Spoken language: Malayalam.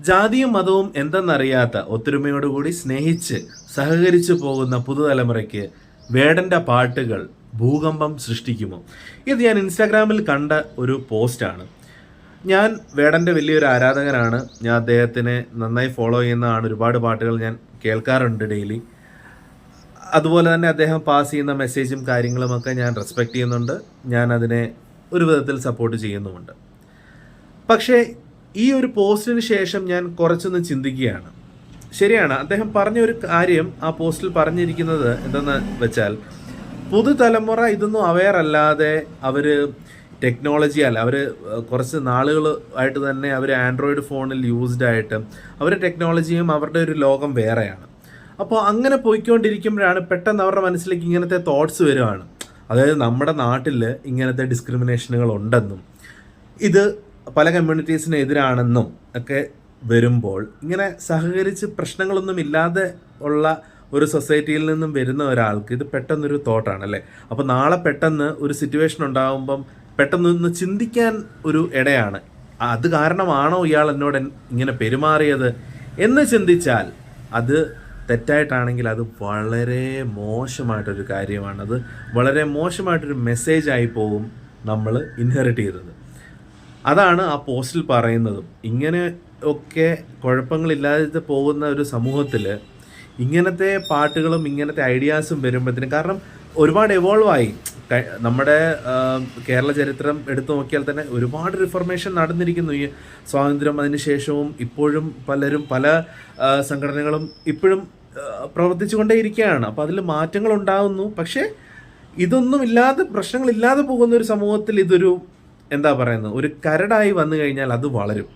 ജാതിയും മതവും എന്തെന്നറിയാത്ത ഒത്തൊരുമയോടുകൂടി സ്നേഹിച്ച് സഹകരിച്ചു പോകുന്ന പുതുതലമുറയ്ക്ക് വേടന്റെ പാട്ടുകൾ ഭൂകമ്പം സൃഷ്ടിക്കുമോ? ഇത് ഞാൻ ഇൻസ്റ്റാഗ്രാമിൽ കണ്ട ഒരു പോസ്റ്റാണ്. ഞാൻ വേടന്റെ വലിയൊരു ആരാധകനാണ്. ഞാൻ അദ്ദേഹത്തിനെ നന്നായി ഫോളോ ചെയ്യുന്നതാണ്. ഒരുപാട് പാട്ടുകൾ ഞാൻ കേൾക്കാറുണ്ട് ഡെയിലി. അതുപോലെ തന്നെ അദ്ദേഹം പാസ് ചെയ്യുന്ന മെസ്സേജും കാര്യങ്ങളുമൊക്കെ ഞാൻ റെസ്പെക്റ്റ് ചെയ്യുന്നുണ്ട്. ഞാൻ അതിനെ ഒരു വിധത്തിൽ സപ്പോർട്ട് ചെയ്യുന്നുമുണ്ട്. പക്ഷേ ഈ ഒരു പോസ്റ്റിന് ശേഷം ഞാൻ കുറച്ചൊന്ന് ചിന്തിക്കുകയാണ്. ശരിയാണ് അദ്ദേഹം പറഞ്ഞ ഒരു കാര്യം ആ പോസ്റ്റിൽ പറഞ്ഞിരിക്കുന്നത് എന്തെന്ന് വെച്ചാൽ പുതുതലമുറ ഇതൊന്നും അവെയർ അല്ലാതെ അവർ ടെക്നോളജി അല്ല അവർ കുറച്ച് നാളുകൾ ആയിട്ട് തന്നെ അവർ ആൻഡ്രോയിഡ് ഫോണിൽ യൂസ്ഡ് ആയിട്ട് അവർ ടെക്നോളജിയും അവരുടെ ഒരു ലോകം വേറെയാണ്. അപ്പോൾ അങ്ങനെ പോയിക്കൊണ്ടിരിക്കുമ്പോഴാണ് പെട്ടെന്ന് അവരുടെ മനസ്സിലേക്ക് ഇങ്ങനത്തെ തോട്ട്സ് വരുവാണ്. അതായത് നമ്മുടെ നാട്ടിൽ ഇങ്ങനത്തെ ഡിസ്ക്രിമിനേഷനുകൾ ഉണ്ടെന്നും ഇത് പല കമ്മ്യൂണിറ്റീസിന് എതിരാണെന്നും ഒക്കെ വരുമ്പോൾ ഇങ്ങനെ സഹകരിച്ച് പ്രശ്നങ്ങളൊന്നും ഇല്ലാതെ ഉള്ള ഒരു സൊസൈറ്റിയിൽ നിന്നും വരുന്ന ഒരാൾക്ക് ഇത് പെട്ടെന്നൊരു തോട്ടാണ് അല്ലേ അപ്പോൾ നാളെ പെട്ടെന്ന് ഒരു സിറ്റുവേഷൻ ഉണ്ടാകുമ്പം പെട്ടെന്ന് ഒന്ന് ചിന്തിക്കാൻ ഒരു ഇടയാണ്. അത് കാരണമാണോ ഇയാൾ എന്നോട് ഇങ്ങനെ പെരുമാറിയത്? എന്ന് ചിന്തിച്ചാൽ അത് തെറ്റായിട്ടാണെങ്കിൽ അത് വളരെ മോശമായിട്ടൊരു കാര്യമാണ്. അത് വളരെ മോശമായിട്ടൊരു മെസ്സേജായി പോവും നമ്മൾ ഇൻഹെറിറ്റ് ചെയ്തത്. അതാണ് ആ പോസ്റ്റിൽ പറയുന്നതും. ഇങ്ങനെ ഒക്കെ കുഴപ്പങ്ങളില്ലാതെ പോകുന്ന ഒരു സമൂഹത്തിൽ ഇങ്ങനത്തെ പാട്ടുകളും ഇങ്ങനത്തെ ഐഡിയാസും വരുമ്പോഴത്തേനും കാരണം ഒരുപാട് എവോൾവ് ആയി. നമ്മുടെ കേരള ചരിത്രം എടുത്തു നോക്കിയാൽ തന്നെ ഒരുപാട് റിഫർമേഷൻ നടന്നിരിക്കുന്നു ഈ സ്വാതന്ത്ര്യം അതിന് ശേഷവും ഇപ്പോഴും പലരും പല സംഘടനകളും ഇപ്പോഴും പ്രവർത്തിച്ചുകൊണ്ടേയിരിക്കുകയാണ്. അപ്പോൾ അതിൽ മാറ്റങ്ങൾ ഉണ്ടാകുന്നു പക്ഷേ ഇതൊന്നും ഇല്ലാതെ പ്രശ്നങ്ങളില്ലാതെ പോകുന്ന ഒരു സമൂഹത്തിൽ ഇതൊരു എന്താ പറയുന്നത്? ഒരു കരടായി വന്നു കഴിഞ്ഞാൽ അത് വളരും.